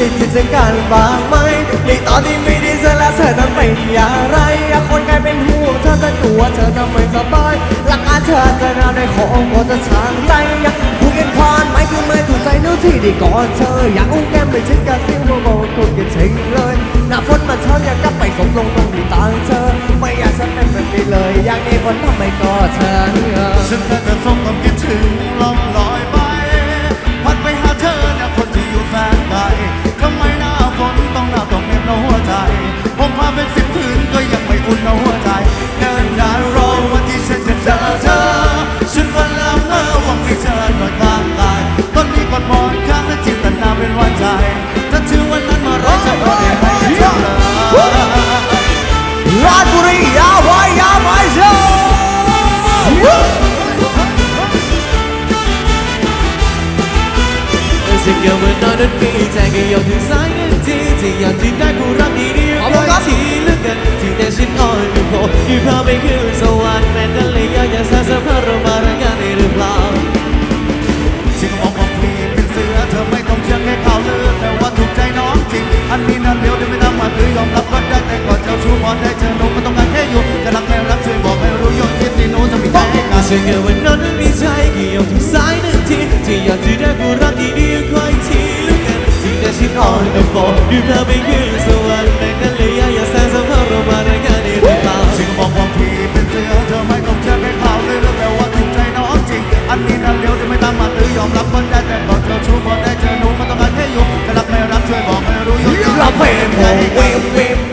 สักกันบ้างไหมในตอนที่ไม่ได้เจอแล้วเธอทำเป็นอย่างไรคนกลายเป็นห่วงเธอจะกลัวเธอทำไม่สบายหลักการเธอจะนำในของก็จะช่างใจอยากพูดกันพรไม่คือไม่ถูกใจนู้ที่ด้ก่อนเธออยากอุ้มแก้มไปถึงกันที่ว่าบอกว่าคุณกันถึงเลยหน้าฝนมาเช้าอยากกลับไปสมลงตรงที่ตางเธอไม่อยากจะเป็นแบบนี้เลย อยากให้ฝนทำไมก็เธอฉันแค่จะส่งความ ยังไม่อุ่นหนาวหัวใจเดินดานรอวันที่ฉันจะเจอเธอ ฉันฝันละเมอหวังให้เธอหน่อยกลางกายตอนนี้กอดหมอนข้างและจินตนาเป็นวันใจ ถ้าถึงวันนั้นมื่อจะไม่ได้ให้เธอเลยราชบุรียาวไว้ยาวไว้เชียวสิ่งเกี่ยวกับนอนนั้นมีใจก็ยอมถึงสายเงินทีที่อยากที่ได้คู่รัก ที่พาไปขึ้นสวรรค์แม้แต่เลยอยากจะสารสัมพันธ์เรามารายงานได้หรือเปล่าฉันก็บอกว่าพี่เป็นเสือเธอไม่ต้องเชื่อแค่ข่าวลือแต่ว่าถูกใจน้องจริง อันนี้นั่นเดียวเดี๋ยวไม่ทำมาถือยอมรับก็ได้แต่ก่อนเจ้าชู้พอได้เจอหนูก็ต้องการแค่อยู่จะรักไม่รักช่วยบอกให้รู้ยอดคิดที่หนูจะมีใจให้กันสิ่งเกี่ยวกับนอนนั้นมีใจก็ยอมถึงสายหนึ่งทีที่อยากที่ได้คู่รักดีๆคอยที่เหลือกันที่แต่ฉันอ่อนอยู่พอที่พาไปขึ้น อมรับคนได้แต่บอกเธอชู้คนได้เจอหนูมันต้องการแค่อยู่ต่รักไม่รักช่วยบอกไม่รู้อยู่รับเพลงโวเวเว